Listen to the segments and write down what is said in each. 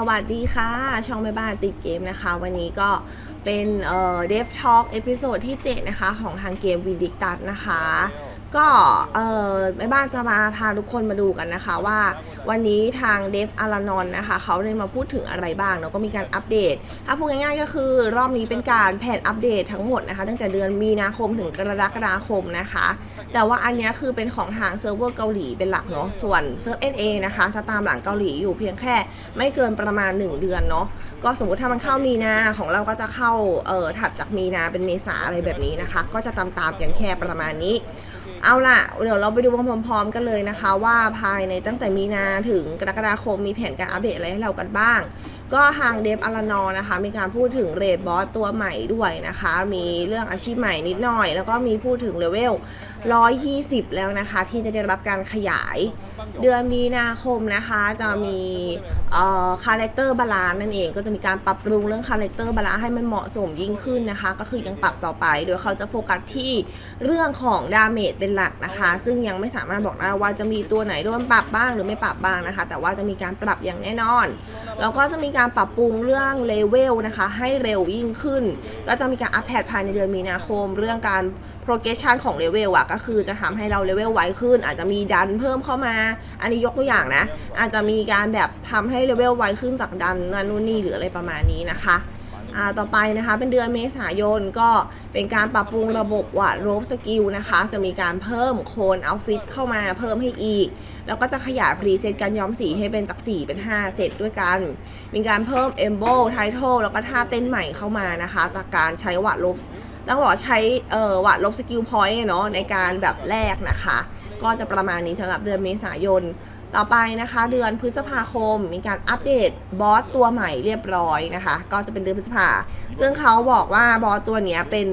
สวัสดีค่ะ ช่องแม่บ้านติดเกมนะคะ วันนี้ก็เป็นเอ่อเดฟทอล์กเอพิโซดที่ 7 นะคะ ของทางเกมวีดิกตัสนะคะ ก็เออแม่บ้านจะมาพาทุกคนมาดูกันนะคะว่าวันนี้ทางเดฟอารานอนนะคะเขาได้มาพูดถึงอะไรบ้างแล้วก็มีการอัปเดตถ้าพูดง่ายๆก็คือรอบนี้เป็นการแผนอัปเดตทั้งหมดนะคะ ตั้งแต่เดือนมีนาคมถึงกรกฎาคมนะคะ แต่ว่าอันนี้คือเป็นของทางเซิร์ฟเวอร์เกาหลีเป็นหลักเนาะส่วนเซิร์ฟเอเนะคะจะตามหลังเกาหลีอยู่เพียงแค่ไม่เกินประมาณ 1 เดือนเนาะก็สมมติถ้ามันเข้ามีนาของเราก็จะเข้าเอ่อถัดจากมีนาเป็นเมษาอะไรแบบนี้นะคะ ก็จะตามตามๆกันแค่ประมาณนี้ เอาล่ะ เดี๋ยวเราไปดูพร้อมๆกันเลยนะคะ ว่าภายในตั้งแต่มีนาถึงกรกฎาคมมีแผนการอัปเดตอะไรให้เรากันบ้าง ก็ทางเดฟอลานอนะคะ มีการพูดถึงเรดบอสตัวใหม่ด้วยนะคะ มีเรื่องอาชีพใหม่นิดหน่อย แล้วก็มีพูดถึงเลเวล120 แล้วนะคะ ที่จะได้รับการขยาย เดือนมีนาคมนะคะ จะมีคาแรคเตอร์บาลานนั่นเองก็จะมีการปรับปรุงเรื่องคาแรคเตอร์บาลานให้มันเหมาะสมยิ่งขึ้นนะคะ ก็คือยังปรับต่อไป โดยเขาจะโฟกัสที่เรื่องของดาเมจเป็นหลักนะคะ ซึ่งยังไม่สามารถบอกได้ว่าจะมีตัวไหนโดนปรับบ้างหรือไม่ปรับบ้างนะคะ แต่ว่าจะมีการปรับอย่างแน่นอนแล้วก็จะมีการปรับปรุงเรื่องเลเวลนะคะ ให้เร็วยิ่งขึ้น ก็จะมีการอัปเดตภายในเดือนมีนาคม เรื่องการ progression ของเลเวลอะก็คือจะทำให้เราเลเวลไวขึ้น อาจจะมีดันเพิ่มเข้ามา อันนี้ยกตัวอย่างนะ อาจจะมีการแบบทำให้เลเวลไวขึ้นจากดันนั่นนู่นนี่หรืออะไรประมาณนี้นะคะต่อไปนะคะเป็นเดือนเมษายนก็เป็นการปรับปรุงระบบวาดรูปสกิลนะคะ จะมีการเพิ่มโคนเอาฟิตเข้ามาเพิ่มให้อีก แล้วก็จะขยายพรีเซตการย้อมสีให้เป็นจาก 4 เป็น 5 เซตด้วยกัน มีการเพิ่ม e m b o Title แล้วก็ท่าเต้นใหม่เข้ามานะคะ จากการใช้วาดลบ ต้องบอกใช้เอ่อวาดลบสกิลพอยต์เนาะในการแบบแรกนะคะ ก็จะประมาณนี้สำหรับเดือนเมษายน ต่อไปนะคะ เดือนพฤษภาคมมีการอัปเดตบอสตัวใหม่เรียบร้อยนะคะ ก็จะเป็นเดือนพฤษภา ซึ่งเขาบอกว่าบอสตัวนี้เป็น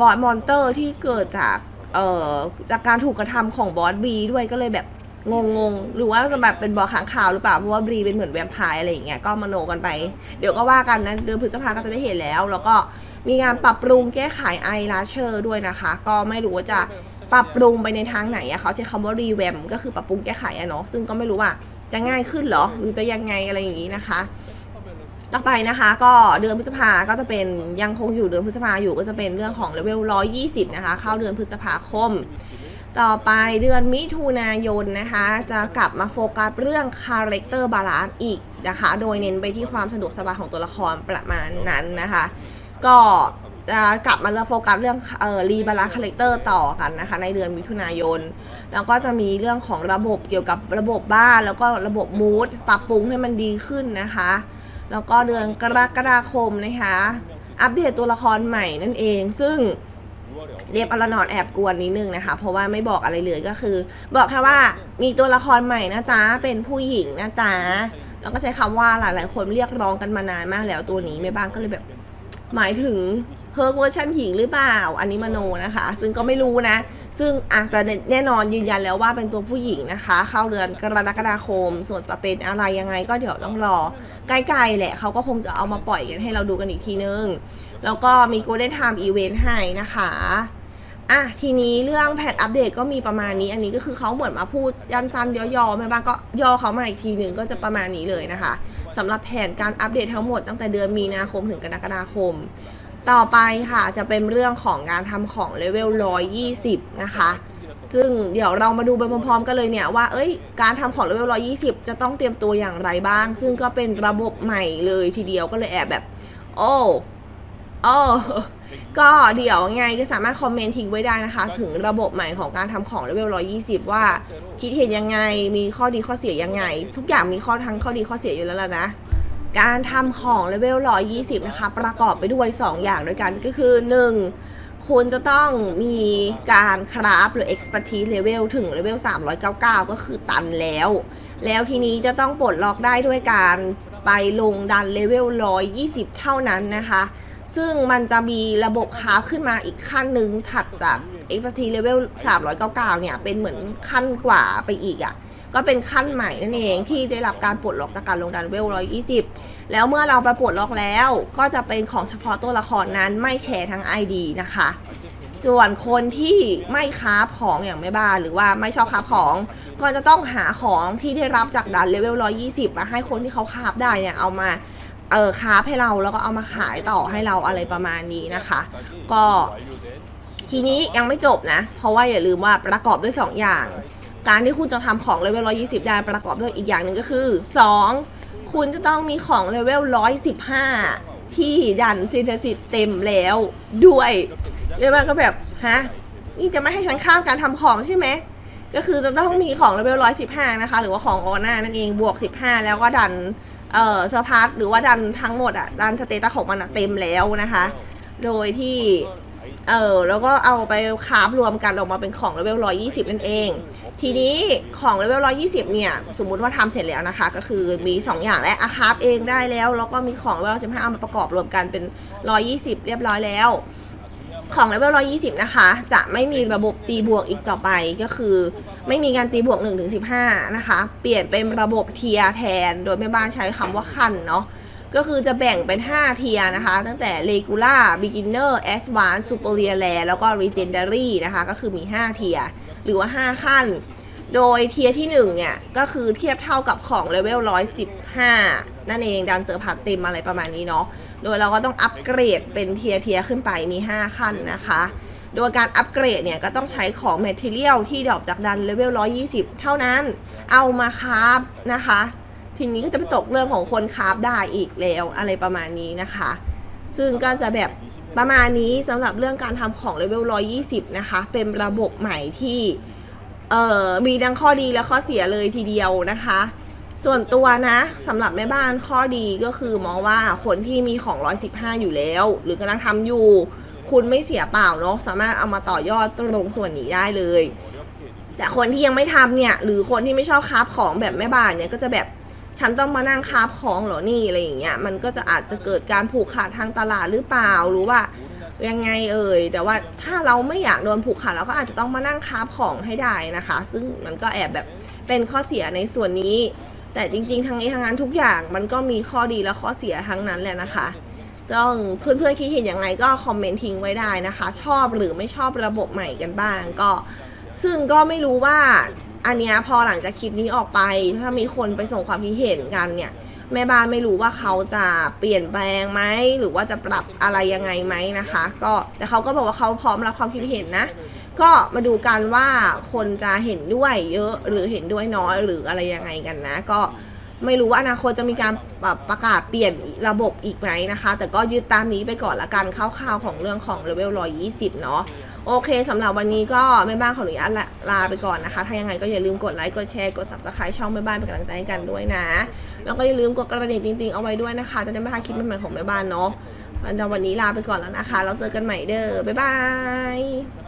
บอสมอนเตอร์ที่เกิดจากเอ่อจากการถูกกระทำของบอสบีด้วยก็เลยแบบงงงๆหรือว่าจะแบบเป็นบอค้างข่าวหรือเปล่า เพราะว่าบรีเป็นเหมือนแวมไพร์อะไรอย่างเงี้ย ก็มโนกันไป เดี๋ยวก็ว่ากันนะ เดือนพฤษภาก็จะได้เห็นแล้ว แล้วก็ มีการปรับปรุงแก้ไขไอลาเชอร์ด้วยนะคะ ก็ไม่รู้ว่าจะปรับปรุงไปในทางไหนอะเขาใช้คำว่ารีแวมก็คือปรับปรุงแก้ไขอะเนาะซึ่งก็ไม่รู้ว่าจะง่ายขึ้นหรอ หรือจะยังไงอะไรอย่างงี้นะคะ ต่อไปนะคะก็เดือนพฤษภาก็จะเป็นยังคงอยู่เดือนพฤษภาอยู่ก็จะเป็นเรื่องของเลเวล120 นะคะ เข้าเดือนพฤษภาคม ต่อไปเดือนมิถุนายนนะคะ จะกลับมาโฟกัสเรื่องคาแรคเตอร์บาลานซ์อีกนะคะ โดยเน้นไปที่ความสะดวกสบายของตัวละครประมาณนั้นนะคะ ก็จะกลับมาเรื่องโฟกัสเรื่องเอ่อรีบาลานซ์คาแรคเตอร์ต่อกันนะคะ ในเดือนมิถุนายน แล้วก็จะมีเรื่องของระบบเกี่ยวกับระบบบ้านแล้วก็ระบบมูดปรับปรุงให้มันดีขึ้นนะคะ แล้วก็เดือนกรกฎาคมนะคะ อัปเดตตัวละครใหม่นั่นเอง ซึ่งเรียบอลนอนแอบกวนนิดนึงนะคะ เพราะว่าไม่บอกอะไรเลยก็คือ บอกแค่ว่ามีตัวละครใหม่นะจ๊ะ เป็นผู้หญิงนะจ๊ะ แล้วก็ใช้คำว่าหลายๆ คนเรียกร้องกันมานานมากแล้วตัวนี้แม่บ้านก็เลยแบบ หมายถึงเฮิร์กเวอร์ชันหญิงหรือเปล่า อันนี้มโนนะคะ ซึ่งก็ไม่รู้นะ ซึ่งอะแต่แน่นอนยืนยันแล้วว่าเป็นตัวผู้หญิงนะคะ เข้าเดือนกรกฎาคม ส่วนจะเป็นอะไรยังไงก็เดี๋ยวต้องรอ ใกล้ๆแหละเขาก็คงจะเอามาปล่อยกันให้เราดูกันอีกทีนึง แล้วก็มี Golden Time Event ให้นะคะอะทีนี้เรื่องแพทอัปเดตก็มีประมาณนี้ อันนี้ก็คือเขาเหมือนมาพูดยันจันเดีย่อๆแม่บ้านก็ย่อเขามาอีกทีหนึ่งก็จะประมาณนี้เลยนะคะ สำหรับแผนการอัปเดตทั้งหมดตั้งแต่เดือนมีนาคมถึงกรกฎาคม ต่อไปค่ะจะเป็นเรื่องของการทำของเลเวล 120 นะคะ ซึ่งเดี๋ยวเรามาดูไปพร้อมๆกันเลยเนี่ยว่า เอ้ย การทำของเลเวล 120 จะต้องเตรียมตัวอย่างไรบ้าง ซึ่งก็เป็นระบบใหม่เลยทีเดียวก็เลยแอบแบบ โอ้ โอ้ก็เดี๋ยวไงก็สามารถคอมเมนต์ทิ้งไว้ได้นะคะ ถึงระบบใหม่ของการทำของเลเวล120 ว่าคิดเห็นยังไงมีข้อดีข้อเสียยังไง ทุกอย่างมีข้อทั้งข้อดีข้อเสียอยู่แล้วล่ะนะการทำของเลเวล120 นะคะ ประกอบไปด้วย 2 อย่างด้วยกันก็คือ 1. คุณจะต้องมีการคราฟหรือ expertise level ถึงเลเวล399 ก็คือตันแล้ว แล้วทีนี้จะต้องปลดล็อกได้ด้วยการไปลงดันเลเวล120 เท่านั้นนะคะ ซึ่งมันจะมีระบบคราฟขึ้นมาอีกขั้นหนึ่งถัดจาก expertise level 399 เนี่ย เป็นเหมือนขั้นกว่าไปอีกอะ่ะ ก็เป็นขั้นใหม่นั่นเองที่ได้รับการปลดล็อกจากการลงดันเวล 120 แล้วเมื่อเราไปปลดล็อกแล้ว ก็จะเป็นของเฉพาะตัวละครนั้นไม่แชร์ทั้ง ID นะคะ ส่วนคนที่ไม่ค้าของอย่างแม่บ้านหรือว่าไม่ชอบค้าของ ก็จะต้องหาของที่ได้รับจากดันเลเวล 120 มาให้คนที่เขาคาได้เนี่ยเอามา เออค้าให้เราแล้วก็เอามาขายต่อให้เราอะไรประมาณนี้นะคะ ก็ทีนี้ยังไม่จบนะ เพราะว่าอย่าลืมว่าประกอบด้วย 2 อย่าง การที่คุณจะทำของเลเวล 120 ได้ประกอบด้วยอีกอย่างหนึ่งก็คือ 2 คุณจะต้องมีของเลเวล 115 ที่ดันซินเทสิตเต็มแล้วด้วยเรียกว่าก็แบบ ฮะ นี่จะไม่ให้ฉันข้ามการทำของใช่ไหม ก็คือจะต้องมีของเลเวล 115 นะคะ หรือว่าของออน่านั่นเองบวก 15 แล้วก็ดัน เอ่อสพาร์ทหรือว่าดันทั้งหมดอะดันสเตตัสของมันอะเต็มแล้วนะคะ โดยที่เออแล้วก็เอาไปคาบรวมกันออกมาเป็นของเลเวล 120 นั่นเอง ทีนี้ของเลเวล 120 เนี่ย สมมุติว่าทำเสร็จแล้วนะคะ ก็คือมี 2 อย่างและอาคาบเองได้แล้ว แล้วก็มีของเลเวล 15 เอามาประกอบรวมกันเป็น 120 เรียบร้อยแล้ว ของเลเวล 120 นะคะ จะไม่มีระบบตีบวกอีกต่อไปก็คือ ไม่มีการตีบวก1-15นะคะ เปลี่ยนเป็นระบบเทียแทน โดยแม่บ้านใช้คำว่าขั้นเนาะ ก็คือจะแบ่งเป็น 5 เทียนะคะ ตั้งแต่ regular beginner advanced superior l a แล้วก็ legendary นะคะ ก็คือมี 5 เทียหรือว่า 5 ขั้น โดยเทียที่ 1 เนี่ย ก็คือเทียบเท่ากับของเลเวล115 นั่นเองดันเซอร์พัดเต็มอะไรประมาณนี้เนาะ โดยเราก็ต้องอัปเกรดเป็นเทียเทียขึ้นไปมี 5 ขั้นนะคะ โดยการอัปเกรดเนี่ยก็ต้องใช้ของ Material ที่ดรอปจากดันเลเวล 120 เท่านั้น เอามาคราฟนะคะ ทีนี้ก็จะไปตกเรื่องของคนคราฟได้อีกแล้วอะไรประมาณนี้นะคะ ซึ่งก็จะแบบประมาณนี้สำหรับเรื่องการทำของเลเวล 120 นะคะ เป็นระบบใหม่ที่เอ่อมีทั้งข้อดีและข้อเสียเลยทีเดียวนะคะ ส่วนตัวนะสำหรับแม่บ้านข้อดีก็คือมองว่าคนที่มีของ 115 อยู่แล้ว หรือกำลังทำอยู่ คุณไม่เสียเปล่าเนาะสามารถเอามาต่อยอดตรงส่วนนี้ได้เลย แต่คนที่ยังไม่ทำเนี่ยหรือคนที่ไม่ชอบคาฟของแบบแม่บ้านเนี่ยก็จะแบบฉันต้องมานั่งคาฟของเหรอนี่อะไรอย่างเงี้ยมันก็จะอาจจะเกิดการผูกขาดทางตลาดหรือเปล่าหรือว่ายังไงเอ่ยแต่ว่าถ้าเราไม่อยากโดนผูกขาดเราก็อาจจะต้องมานั่งคาฟของให้ได้นะคะ ซึ่งมันก็แอบแบบเป็นข้อเสียในส่วนนี้ แต่จริงๆทั้งนี้ทั้งนั้นทุกอย่างมันก็มีข้อดีและข้อเสียทั้งนั้นแหละนะคะ ต้องเพื่อนๆคิดเห็นยังไงก็คอมเมนต์ทิ้งไว้ได้นะคะ ชอบหรือไม่ชอบระบบใหม่กันบ้าง ก็ซึ่งก็ไม่รู้ว่าอันเนี้ยพอหลังจากคลิปนี้ออกไป ถ้ามีคนไปส่งความคิดเห็นกันเนี่ย แม่บ้านไม่รู้ว่าเขาจะเปลี่ยนแปลงไหมหรือว่าจะปรับอะไรยังไงไหมนะคะ ก็แต่เขาก็บอกว่าเขาพร้อมรับความคิดเห็นนะ ก็มาดูกันว่าคนจะเห็นด้วยเยอะหรือเห็นด้วยน้อยหรืออะไรยังไงกันนะ ก็ ไม่รู้ว่าอนาคตจะมีการปรับประกาศเปลี่ยนระบบอีกไหมนะคะ แต่ก็ยึดตามนี้ไปก่อนละกันคร่าวๆของเรื่องของเลเวล120 เนาะโอเคสำหรับวันนี้ก็แม่บ้านขออนุญาตลลาไปก่อนนะคะ ถ้ายังไงก็อย่าลืมกดไลค์กดแชร์กด subscribe ช่องแม่บ้านเป็นกำลังใจให้กันด้วยนะ แล้วก็อย่าลืมกดกระดิ่งติงๆเอาไว้ด้วยนะคะ จะได้ไม่พลาดคลิปใหม่ๆของแม่บ้านเนาะวันนี้ลาไปก่อนแล้วนะคะ เราเจอกันใหม่เด้อบ๊ายบาย